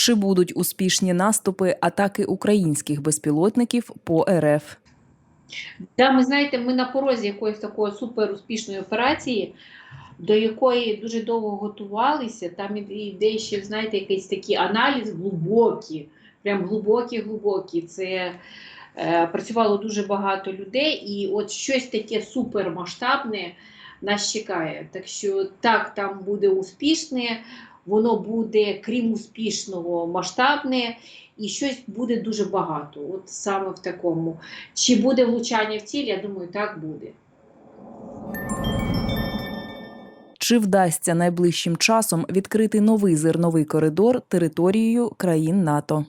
Чи будуть успішні наступи атаки українських безпілотників по РФ? Да, ми знаєте, ми на порозі якоїсь такої суперуспішної операції, до якої дуже довго готувалися. Там і- і ще, знаєте, якийсь такий аналіз глибокий, прям глибокий, глибокий. Це е, працювало дуже багато людей, і от щось таке супермасштабне нас чекає. Так що так, там буде успішне, воно буде, крім успішного, масштабне, і щось буде дуже багато. От саме в такому. Чи буде влучання в ціль? Я думаю, так буде. Чи вдасться найближчим часом відкрити новий зерновий коридор територією країн НАТО?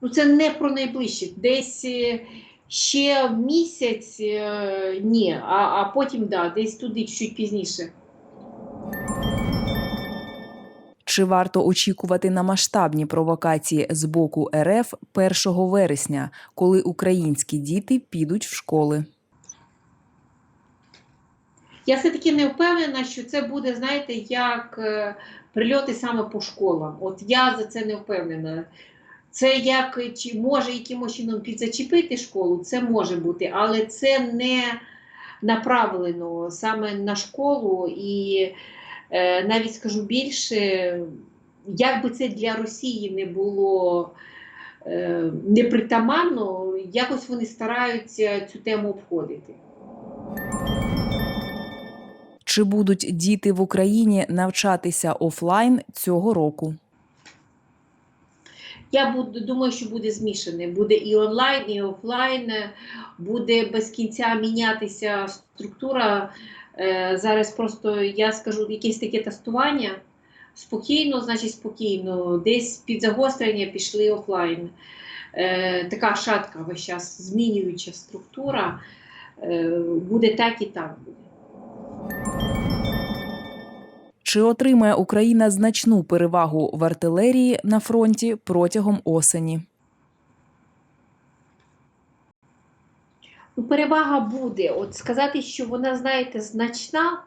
Ну, це не про найближчих. Десь е, ще місяць е, ні, а, а потім да, десь туди чуть пізніше. Чи варто очікувати на масштабні провокації з боку РФ 1 вересня, коли українські діти підуть в школи? Я все-таки не впевнена, що це буде, знаєте, як е, прильоти саме по школам. От я за це не впевнена. Це як е, чи може якимось чином підзачепити школу, це може бути, але це не направлено саме на школу. І навіть скажу більше, як би це для Росії не було е, непритаманно, якось вони стараються цю тему обходити. Чи будуть діти в Україні навчатися офлайн цього року? Я буду, думаю, що буде змішане. Буде і онлайн, і офлайн, буде без кінця мінятися структура. Е, зараз просто я скажу якесь таке тестування. Спокійно, значить спокійно. Десь під загострення пішли офлайн. Е, така шатка весь час, змінююча структура. Е, буде так і так буде. Чи отримає Україна значну перевагу в артилерії на фронті протягом осені? Ну, перевага буде. От сказати, що вона, знаєте, значна.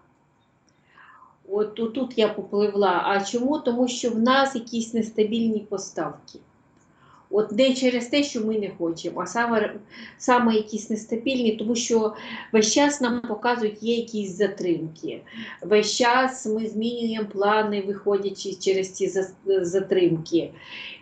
От тут я попливла. А чому? Тому що в нас якісь нестабільні поставки. От не через те, що ми не хочемо, а саме, саме якісь нестабільні, тому що весь час нам показують, є якісь затримки. Весь час ми змінюємо плани, виходячи через ці затримки.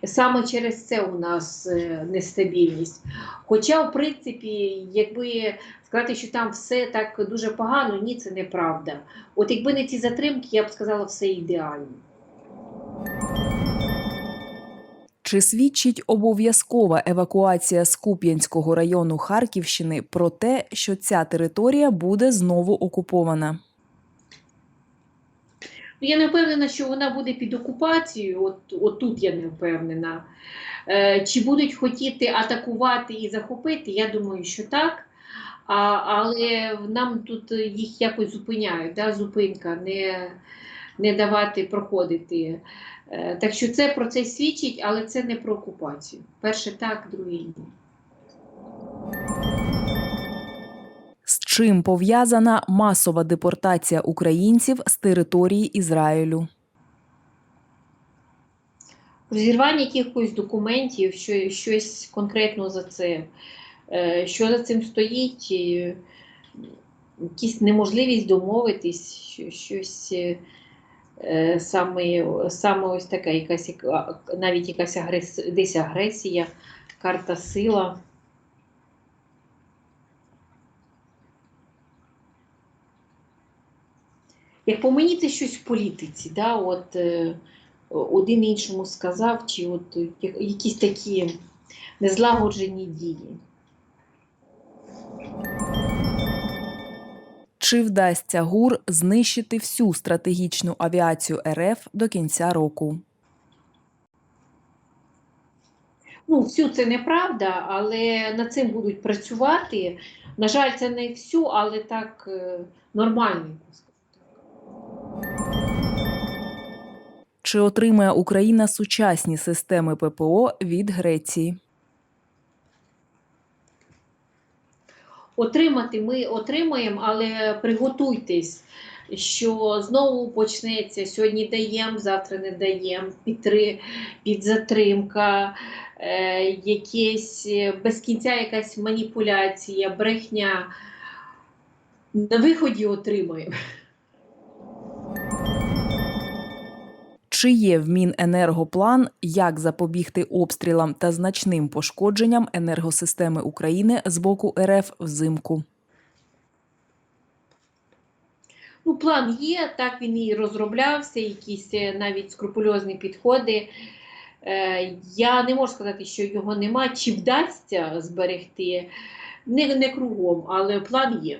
Саме через це у нас е, нестабільність. Хоча, в принципі, якби сказати, що там все так дуже погано, ні, це неправда. От якби не ці затримки, я б сказала, все ідеально. Чи свідчить обов'язкова евакуація з Куп'янського району Харківщини про те, що ця територія буде знову окупована? Ну, Я не впевнена, що вона буде під окупацією. От, от тут я не впевнена. Е, чи будуть хотіти атакувати і захопити? Я думаю, що так. А, але нам тут їх якось зупиняють. Да? Зупинка, не, не давати проходити. Е, так що це про це свідчить, але це не про окупацію. Перше так, друге ні. З чим пов'язана масова депортація українців з території Ізраїлю? Розірвання якихось документів, що, щось конкретно за це. Е, Що за цим стоїть? е, Якісь неможливість домовитись, щось саме, саме ось така, якась, навіть якась агрес, десь агресія, карта сила. Як по мені, це щось в політиці, да? от, е, один іншому сказав, чи от якісь такі незлагоджені дії. Чи вдасться ГУР знищити всю стратегічну авіацію РФ до кінця року? Ну, всю це неправда, але над цим будуть працювати. На жаль, це не всю, але так е, так. Чи отримає Україна сучасні системи ППО від Греції? Отримати ми отримаємо, але приготуйтесь. що знову почнеться сьогодні даємо, завтра не даємо, підтри, підзатримка, е, якесь е, без кінця якась маніпуляція, брехня. На виході отримаємо. Чи є в Міненергоплан, як запобігти обстрілам та значним пошкодженням енергосистеми України з боку РФ взимку? Ну, план є, так він і розроблявся, якісь е, навіть скрупульозні підходи. Е, я не можу сказати, що його нема, чи вдасться зберегти. Не, не кругом, але план є.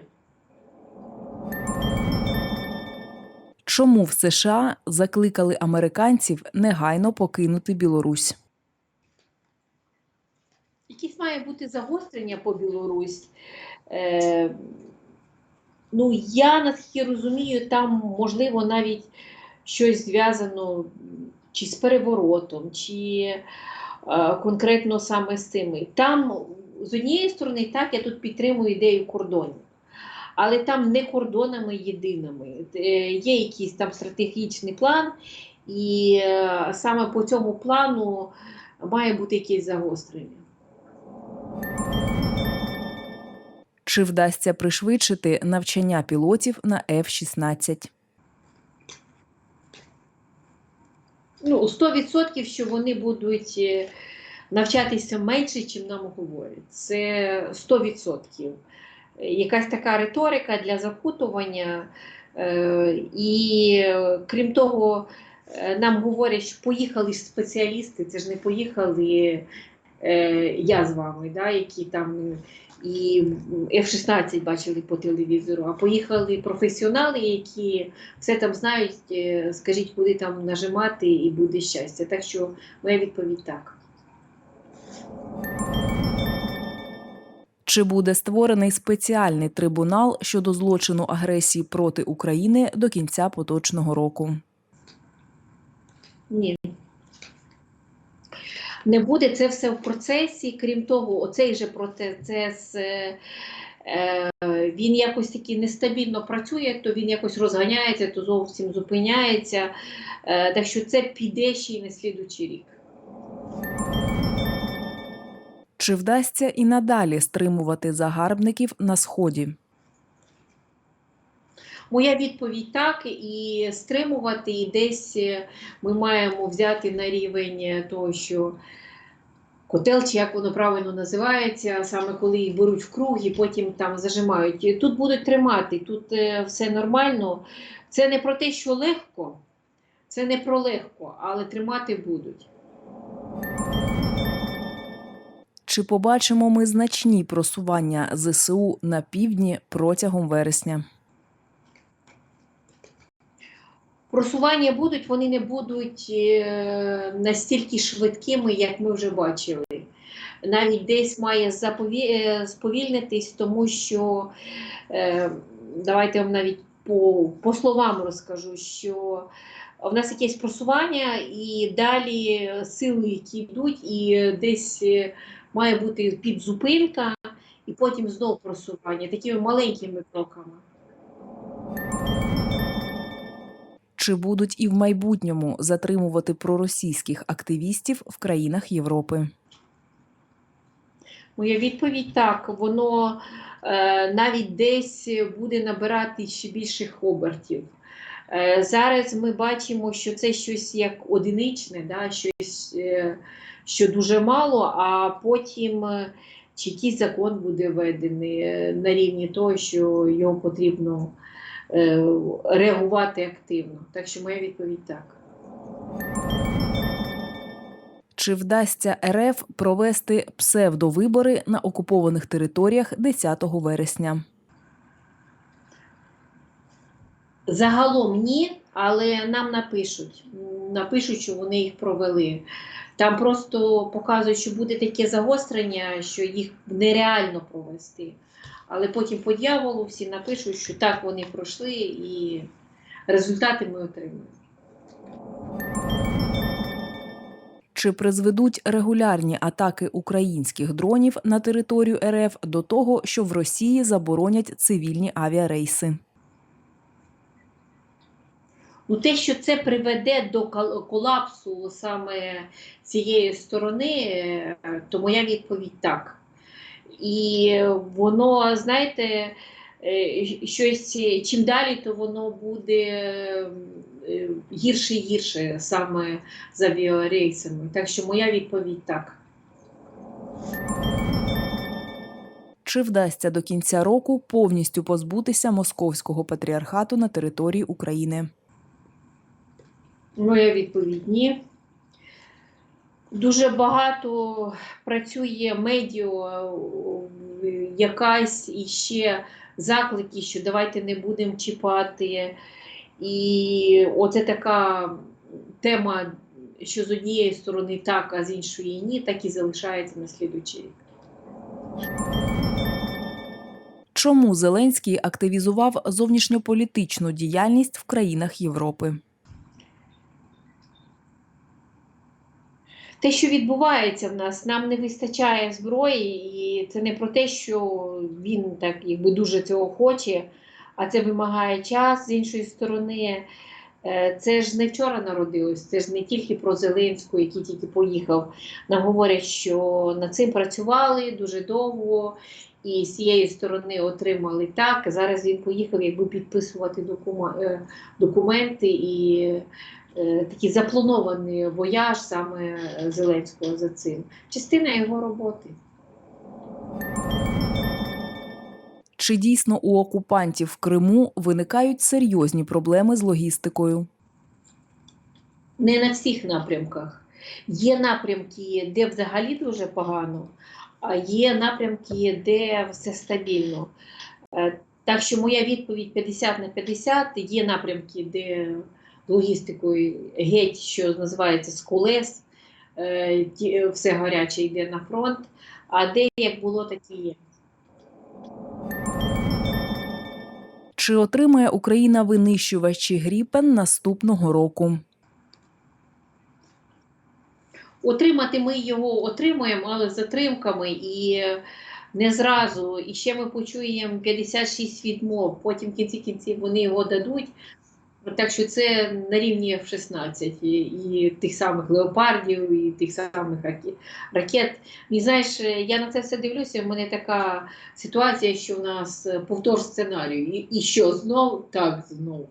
Чому в США закликали американців негайно покинути Білорусь? Якісь має бути загострення по Білорусь. Е, ну, я наскільки розумію, там можливо навіть щось зв'язано чи з переворотом, чи е, конкретно саме з цими. Там, з однієї сторони, так, я тут підтримую ідею кордонів. Але там не кордонами єдиними. Е, Є якийсь там стратегічний план, і е, саме по цьому плану має бути якесь загострення. Чи вдасться пришвидшити навчання пілотів на F-16? Ну, 100% що вони будуть е, навчатися менше, ніж нам говорять. Це 100%. Якась така риторика для запутування. Е, І крім того, е, нам говорять, що поїхали спеціалісти, це ж не поїхали е, я з вами, да, які там і F-16 бачили по телевізору, а поїхали професіонали, які все там знають, скажіть, куди там нажимати, і буде щастя. Так що моя відповідь так. Чи буде створений спеціальний трибунал щодо злочину агресії проти України до кінця поточного року? Ні. Не буде це все в процесі. Крім того, оцей же процес е, е, він якось таки нестабільно працює, то він якось розганяється, то зовсім зупиняється. Е, так що це піде ще й на слідучий рік. Чи вдасться і надалі стримувати загарбників на сході? Моя відповідь так, і стримувати, і десь е, ми маємо взяти на рівень е, того, що котел, чи як воно правильно називається, саме коли їх беруть в круг і потім там зажимають. Тут будуть тримати, тут е, все нормально. Це не про те, що легко, це не про легко, але тримати будуть. Чи побачимо ми значні просування ЗСУ на півдні протягом вересня? Просування будуть, вони не будуть е, настільки швидкими, як ми вже бачили. Навіть десь має е, сповільнитись, тому що е, давайте вам навіть по, по словам розкажу, що в нас якесь просування, і далі сили, які йдуть, і десь має бути підзупинка, і потім знову просування такими маленькими кроками. Чи будуть і в майбутньому затримувати проросійських активістів в країнах Європи? Моя відповідь так, воно е, навіть десь буде набирати ще більших обертів. Е, зараз ми бачимо, що це щось як одиничне, да, щось, е, що дуже мало, а потім е, чи якийсь закон буде введений на рівні того, що його потрібно реагувати активно. Так що моя відповідь так. Чи вдасться РФ провести псевдовибори на окупованих територіях 10 вересня? Загалом ні, але нам напишуть. Напишуть, що вони їх провели. Там просто показують, що буде таке загострення, що їх нереально провести. Але потім по дьяволу всі напишуть, що так вони пройшли, і результати ми отримуємо. Чи призведуть регулярні атаки українських дронів на територію РФ до того, що в Росії заборонять цивільні авіарейси? Ну, те, що це приведе до колапсу саме цієї сторони, е, то моя відповідь так. І воно, знаєте, е, щось чим далі, то воно буде е, гірше і гірше саме з авіарейсами. Так що моя відповідь так. Чи вдасться до кінця року повністю позбутися московського патріархату на території України? Моя відповідь ні. Дуже багато працює медіа, е, якась іще заклики, що давайте не будемо чіпати. І оце така тема, що з однієї сторони так, а з іншої ні, так і залишається на слідуючий рік. Чому Зеленський активізував зовнішньополітичну діяльність в країнах Європи? Те, що відбувається в нас, нам не вистачає зброї, і це не про те, що він так якби дуже цього хоче, а це вимагає час з іншої сторони. е, Це ж не вчора народилось, це ж не тільки про Зеленську, який тільки поїхав. Нам говорять, що над цим працювали дуже довго, і з цієї сторони отримали так. Зараз він поїхав якби підписувати е, документи і такий запланований вояж саме Зеленського за цим. Частина його роботи. Чи дійсно у окупантів в Криму виникають серйозні проблеми з логістикою? Не на всіх напрямках. Є напрямки, де взагалі дуже погано, а є напрямки, де все стабільно. Е, Так що моя відповідь 50 на 50. Є напрямки, де логістикою геть, що називається з колес, е, все гаряче йде на фронт, а де як було, так і є. Чи отримає Україна винищувачі Гріпен наступного року? Отримати ми його отримуємо, але з затримками і не зразу. І ще ми почуємо 56 відмов, потім в кінці кінців вони його дадуть. Так що це на рівні F-16 і, і тих самих леопардів, і тих самих раке- ракет. І знаєш, я на це все дивлюся. У мене така ситуація, що в нас повтор сценарію. І, і що знов? Так, знов.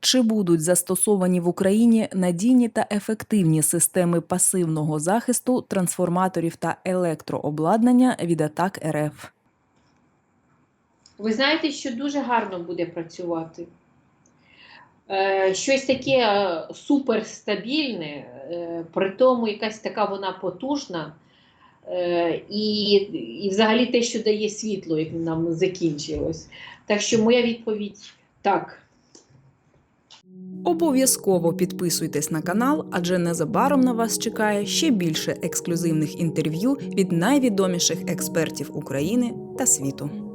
Чи будуть застосовані в Україні надійні та ефективні системи пасивного захисту трансформаторів та електрообладнання від атак РФ? Ви знаєте, що дуже гарно буде працювати. Е, щось таке е, суперстабільне, е, при тому якась така вона потужна. І, і взагалі те, що дає світло, як нам закінчилось. Так що моя відповідь так. Обов'язково підписуйтесь на канал, адже незабаром на вас чекає ще більше ексклюзивних інтерв'ю від найвідоміших експертів України та світу.